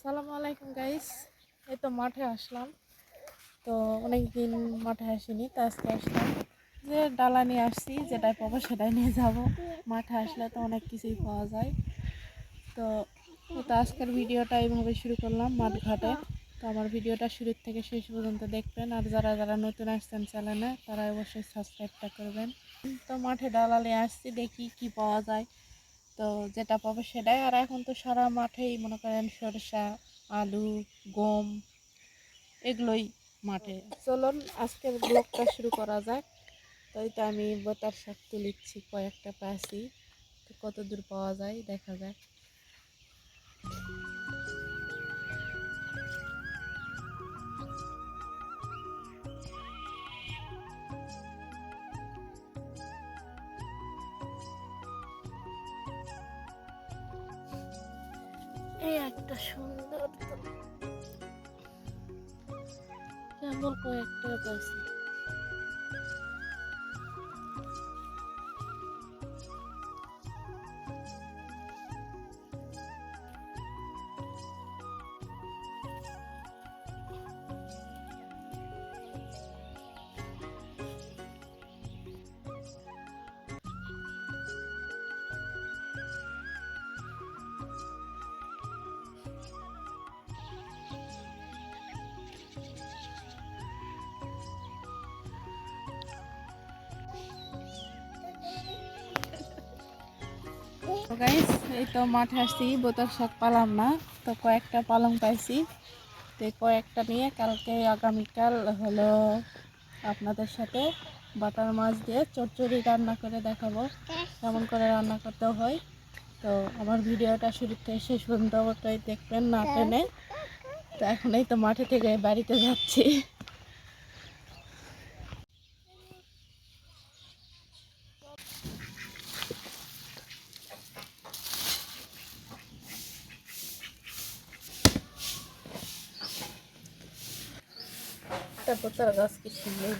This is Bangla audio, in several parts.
আসসালামু আলাইকুম গাইস এই তো মাঠে আসলাম। তো অনেক দিন মাঠে আসিনি, তো আজকে আসলাম যে ডালা নিয়ে আসছি যেটাই পাবো সেটাই নিয়ে যাব। মাঠে আসলে তো অনেক কিছুই পাওয়া যায়। তো তো আজকের ভিডিওটা এইভাবে শুরু করলাম মাঠ ঘাটে তো আমার ভিডিওটা শুরুর থেকে শেষ পর্যন্ত দেখবেন। আর যারা যারা নতুন আসছেন চ্যানেলে তারা অবশ্যই সাবস্ক্রাইবটা করবেন। তো মাঠে ডালা নিয়ে আসছি, দেখি কি পাওয়া যায়। তো যেটা পাবো সেটাই। আর এখন তো সারা মাঠেই মনে করেন সরষা, আলু, গম এগুলোই মাঠে। চলুন, আজকের ব্লগটা শুরু করা যাক। তাই তো আমি বোতার শাক তুলিচ্ছি, কয়েকটা পাশি কত দূর পাওয়া যায় দেখা যাক। এই একটা সুন্দর কেবল কয়েকটা পাইছি তো গাইস এই তো মাঠে আসছি বোতার শাক পালাম না। তো কয়েকটা পালং পাইছি। তো কয়েকটা নিয়ে কালকে আগামীকাল হলো আপনাদের সাথে বাটার মাছ দিয়ে চচ্চড়ি রান্না করে দেখাবো। কেমন করে রান্না করতে হয়। তো আমার ভিডিওটা শুরু থেকে শেষ পর্যন্ত অবশ্যই দেখবেন না টেনে। তো এখন এই তো মাঠে থেকে বাড়িতে যাচ্ছি। তারপর তার গাছ কি সুন্দর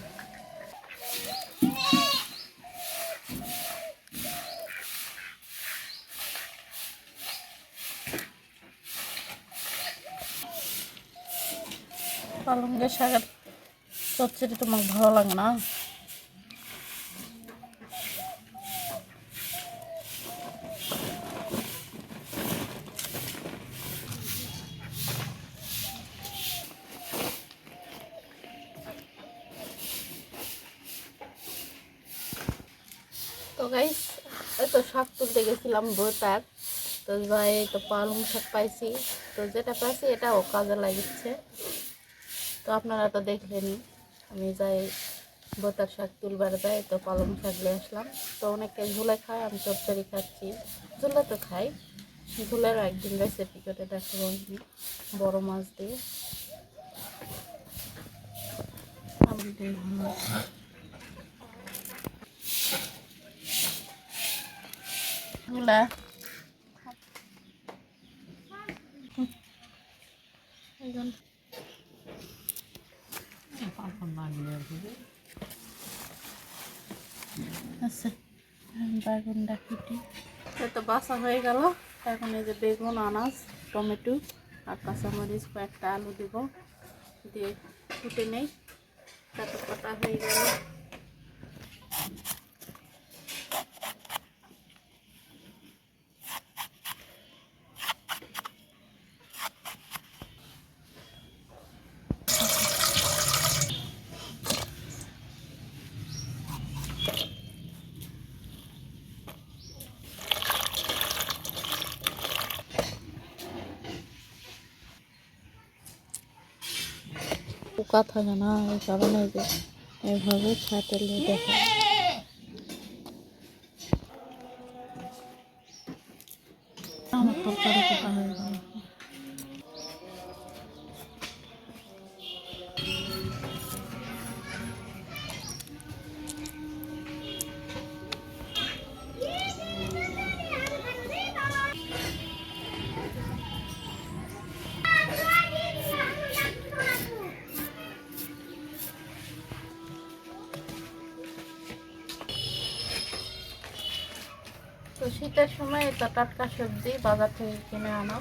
পালঙ্গের শাকের চচ্চড়ি তোমার ভালো লাগে না তো গাইস এই তো শাক তুলতে গেছিলাম বোতার তো যাই, তো পালং শাক পাইছি। তো যেটা পাইছি, এটাও কাজে লাগিচ্ছে। তো আপনারা তো দেখলেন, আমি যাই বোতার শাক তুলবার যাই, তো পালং শাক নিয়ে আসলাম। তো অনেকে ঝুলে খায়, আমি চচ্চড়ি খাচ্ছি। ঝুলে তো খাই। ঝুলের একদিন রেসিপি করে দেখাবো আমি, বড় মাছ দিয়ে। আমি ভালো গুলা এখন আচ্ছা বেগুনটা কুটি। তো বাসা হয়ে গেল। এখন এই যে বেগুন, আনাজ, টমেটো আর কাঁচামরিচ কয়েকটা আলু দিব। দিয়ে কুটে নেই। তারপর কাটা হয়ে গেল? পোকা থাকে না এই কারণে যে এভাবে ছাটেলে দেখে শীতের সময় এটা টাটকা সবজি বাজার থেকে কিনে আনা।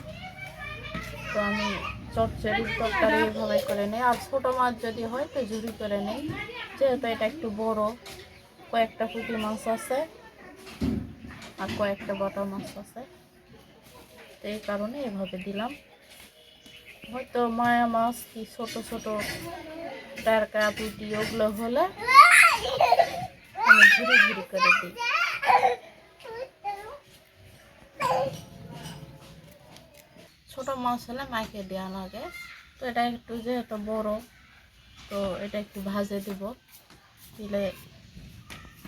তো আমি চচ্চড়ির তরকারি এভাবে করে নিই। আর ছোটো মাছ যদি হয় তো ঝুরি করে নিই। যেহেতু এটা একটু বড়, কয়েকটা পুঁটি মাছ আছে আর কয়েকটা বটা মাছ আছে। তো এই কারণে এভাবে দিলাম। হয়তো মায়া মাছ কি ছোট ছোট টারকা পুঁটি, ওগুলো হলে আমি ঝুরি ঝুরি করে দিই। মাছ হলে মাইকে দেওয়া লাগে। তো এটা একটু যেহেতু বড়, তো এটা একটু ভাজে দিব। দিলে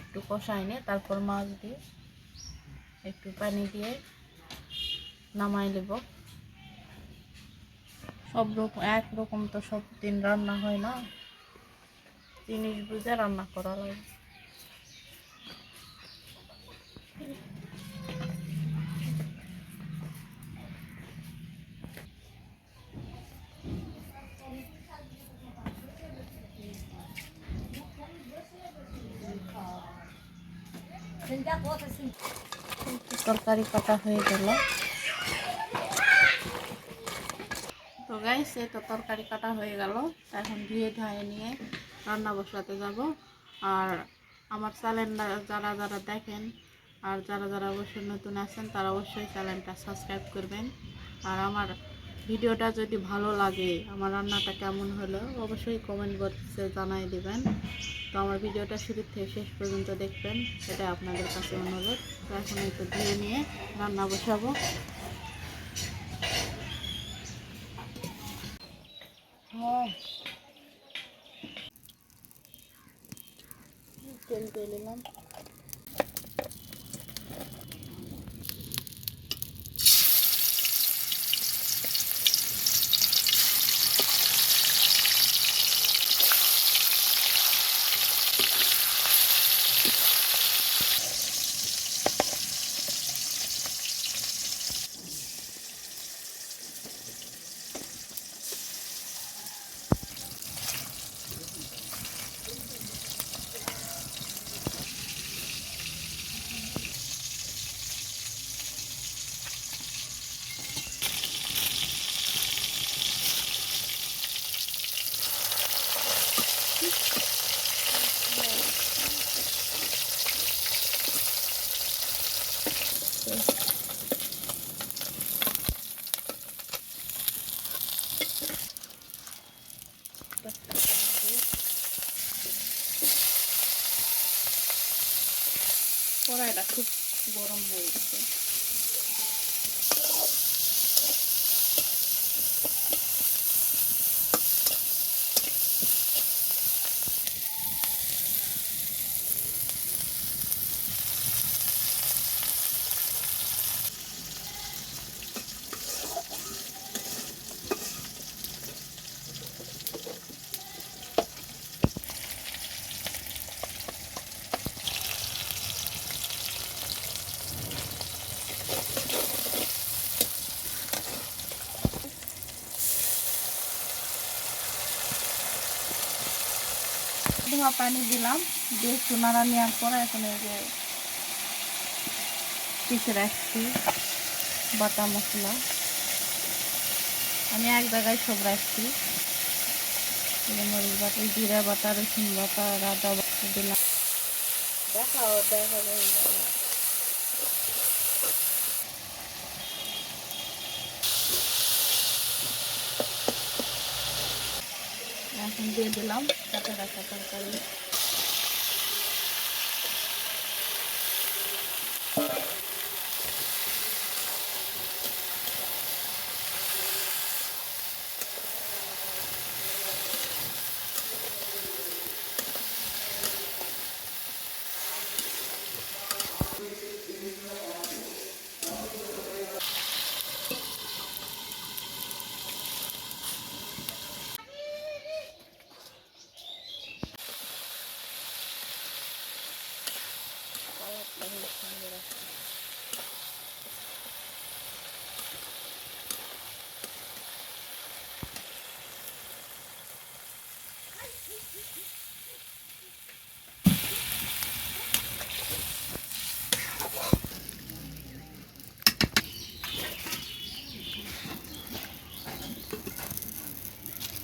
একটু কষাই নিয়ে তারপর মাছ দিয়ে একটু পানি দিয়ে নামাই নেব। সব রকম একরকম তো সব দিন রান্না হয় না। জিনিস বুঝে রান্না করা লাগে। তরকারি কাটা হয়ে গেল। তো গাইস এই তো তরকারি কাটা হয়ে গেল। এখন ধুয়ে ধুয়ে নিয়ে রান্না বসাতে যাব। আর আমার চ্যানেলটা যারা যারা দেখেন আর যারা যারা অবশ্যই নতুন আছেন, তারা অবশ্যই চ্যানেলটা সাবস্ক্রাইব করবেন। আর আমার ভিডিওটা যদি ভালো লাগে, আমার রান্নাটা কেমন হলো, অবশ্যই কমেন্ট বক্সে জানাই দেবেন। তো আমার ভিডিওটা শুরু থেকে শেষ পর্যন্ত দেখবেন সেটা আপনাদের কাছে অনুরোধ। তো এখন একটু ধুয়ে নিয়ে রান্না বসাবো। তেল কড়াইটা খুব গরম হয়ে গেছে ধোয়া পানি দিলাম, দিয়ে একটু নাড়া নেওয়ার পর এখন এই যে পিসে রাখছি, বাটা মশলা। আমি এক জায়গায় সব রাখছি। মরিচ বাটা জিরা বাটা, রসুন বাটা, আদা বাটা দিলাম। দেখাও, দেখা এখন দিয়ে দিলাম। muchas gracias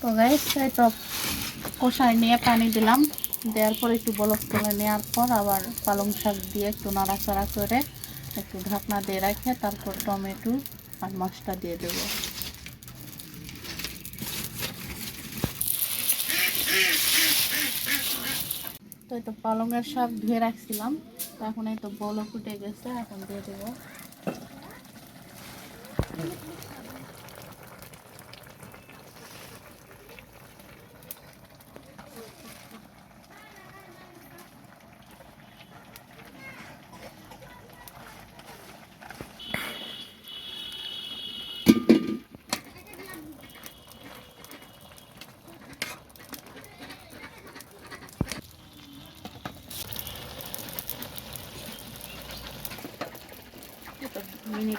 তরকারি গাইস এই তো কষায় নিয়ে পানি দিলাম। দেওয়ার পর একটু বলক তুলে নেওয়ার পর আবার পালং শাক দিয়ে একটু নাড়াচাড়া করে একটু ঢাকনা দিয়ে রেখে তারপর টমেটো আর মাছটা দিয়ে দেবো। তো এই তো পালংয়ের শাক ধুয়ে রাখছিলাম। তো এখন এই তো বলক ফুটে গেছে, এখন দিয়ে দেবো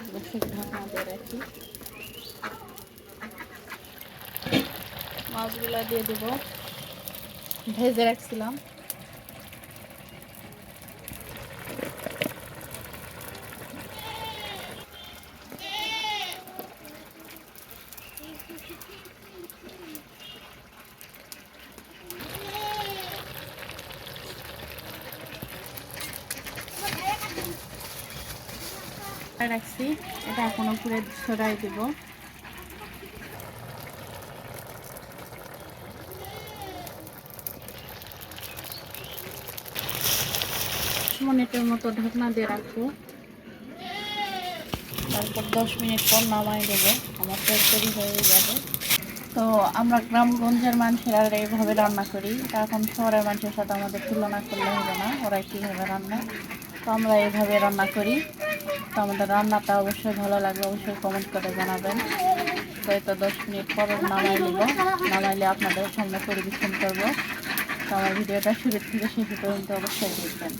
এটা দশেক ঢাকনা দিয়ে রাখি মাছগুলা দিয়ে দেব। ভেজে রাখছিলাম। রাখছি। এটা এখনও পুরে ছড়াই দেব। মিনিটের মতো ঢাকনা দিয়ে রাখব। তারপর দশ মিনিট পর নামাই দেবো। আমার তরকারি হয়ে যাবে। তো আমরা গ্রামগঞ্জের মানুষের এইভাবে রান্না করি। এখন শহরের মানুষের সাথে আমাদের তুলনা করলে হবে না। ওরা কীভাবে রান্না। তো আমরা এইভাবে রান্না করি। তো আমাদের রান্নাটা অবশ্যই ভালো লাগবে, অবশ্যই কমেন্ট করে জানাবেন। তো এই তো দশ মিনিট পর নামাই নিব। নামাইলে আপনাদের সামনে পরিবেশন করব। তো আমার ভিডিওটা শুরু থেকে শেষ পর্যন্ত অবশ্যই দেখবেন।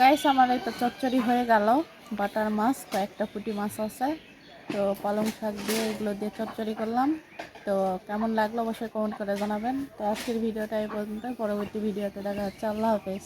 গাইস, আমার তো চচ্চড়ি হয়ে গেল। বাটার মাছ, কয়েকটা পুঁটি মাছ আছে। তো পালং শাক দিয়ে এগুলো দিয়ে চচ্চড়ি করলাম। তো কেমন লাগল অবশ্যই কমেন্ট করে জানাবেন। তো আজকের ভিডিওটা এই পর্যন্ত পরবর্তী ভিডিওতে দেখা হচ্ছে। আল্লাহ হাফেজ।